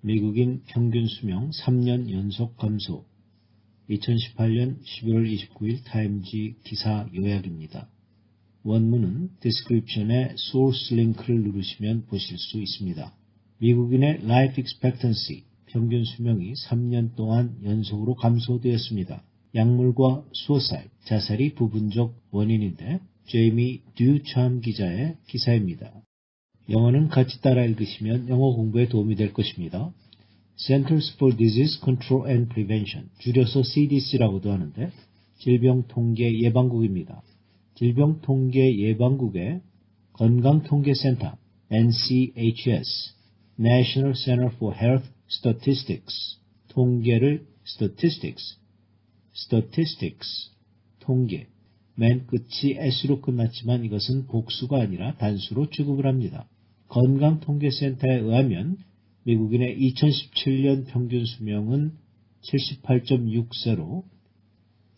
미국인 평균 수명 3년 연속 감소 2018년 11월 29일 타임지 기사 요약입니다. 원문은 디스크립션에 소스 링크를 누르시면 보실 수 있습니다. 미국인의 life expectancy 평균 수명이 3년 동안 연속으로 감소되었습니다. 약물과 수어사이, 자살이 부분적 원인인데 제이미 듀참 기자의 기사입니다. 영어는 같이 따라 읽으시면 영어 공부에 도움이 될 것입니다. Centers for Disease Control and Prevention, 줄여서 CDC라고도 하는데 질병통계 예방국입니다. 질병통계 예방국의 건강통계센터 NCHS, National Center for Health Statistics, 통계를 statistics, statistics, 통계, 맨 끝이 s로 끝났지만 이것은 복수가 아니라 단수로 취급을 합니다. 건강통계센터에 의하면 미국인의 2017년 평균 수명은 78.6세로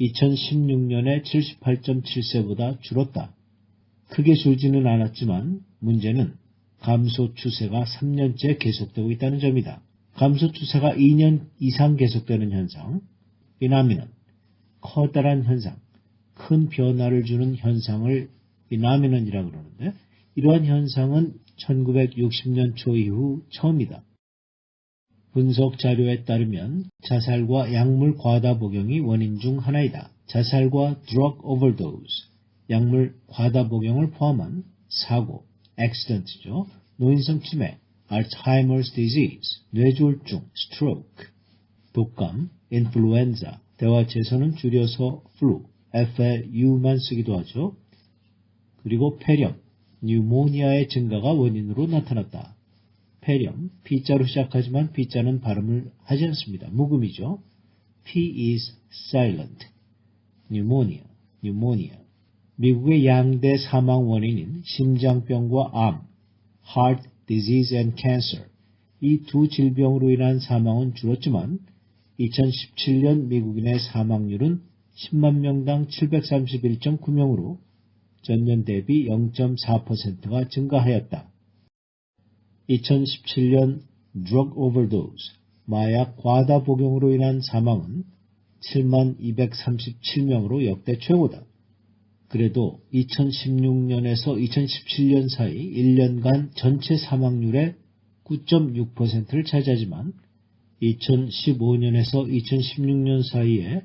2016년에 78.7세보다 줄었다. 크게 줄지는 않았지만 문제는 감소 추세가 3년째 계속되고 있다는 점이다. 감소 추세가 2년 이상 계속되는 현상, 비나미는 커다란 현상, 큰 변화를 주는 현상을 비나미넌이라고 그러는데 이러한 현상은 1960년 초 이후 처음이다. 분석 자료에 따르면 자살과 약물 과다 복용이 원인 중 하나이다. 자살과 drug overdose, 약물 과다 복용을 포함한 사고, accident죠. 노인성 치매, Alzheimer's disease, 뇌졸중, stroke, 독감, influenza, 대화체에서는 줄여서 flu, FLU만 쓰기도 하죠. 그리고 폐렴, 뉴모니아의 증가가 원인으로 나타났다. 폐렴, P자로 시작하지만 P자는 발음을 하지 않습니다. 묵음이죠. P is silent. pneumonia. 미국의 양대 사망 원인인 심장병과 암, heart disease and cancer. 이 두 질병으로 인한 사망은 줄었지만 2017년 미국인의 사망률은 10만 명당 731.9명으로 전년 대비 0.4%가 증가하였다. 2017년 drug overdose, 마약 과다 복용으로 인한 사망은 7만 237명으로 역대 최고다. 그래도 2016년에서 2017년 사이 1년간 전체 사망률의 9.6%를 차지하지만 2015년에서 2016년 사이에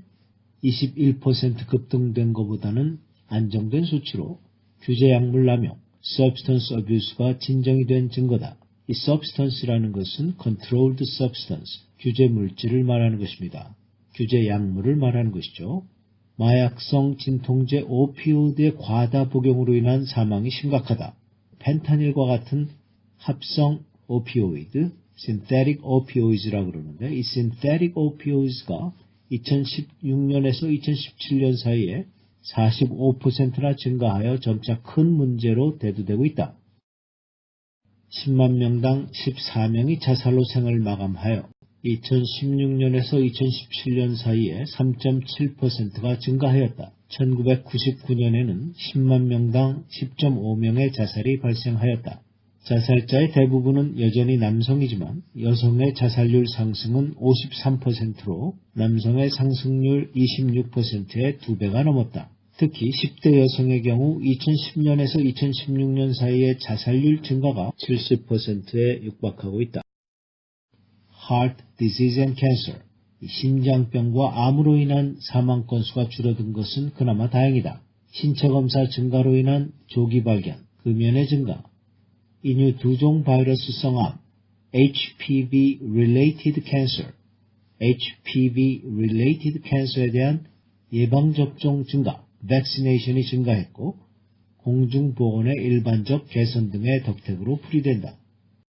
21% 급등된 것보다는 안정된 수치로 규제 약물 남용, substance abuse가 진정이 된 증거다. 이 substance라는 것은 controlled substance, 규제 물질을 말하는 것입니다. 규제 약물을 말하는 것이죠. 마약성 진통제 오피오드의 과다 복용으로 인한 사망이 심각하다. 펜타닐과 같은 합성 오피오이드, synthetic opioids라고 그러는데 이 synthetic opioids가 2016년에서 2017년 사이에 45%나 증가하여 점차 큰 문제로 대두되고 있다. 10만 명당 14명이 자살로 생을 마감하여 2016년에서 2017년 사이에 3.7%가 증가하였다. 1999년에는 10만 명당 10.5명의 자살이 발생하였다. 자살자의 대부분은 여전히 남성이지만 여성의 자살률 상승은 53%로 남성의 상승률 26%의 2배가 넘었다. 특히 10대 여성의 경우 2010년에서 2016년 사이의 자살률 증가가 70%에 육박하고 있다. Heart Disease and Cancer 심장병과 암으로 인한 사망 건수가 줄어든 것은 그나마 다행이다. 신체 검사 증가로 인한 조기 발견, 금연의 증가, 인유 두종 바이러스성 암, HPV related cancer, HPV related cancer에 대한 예방 접종 증가, vaccination이 증가했고 공중보건의 일반적 개선 등의 덕택으로 풀이된다.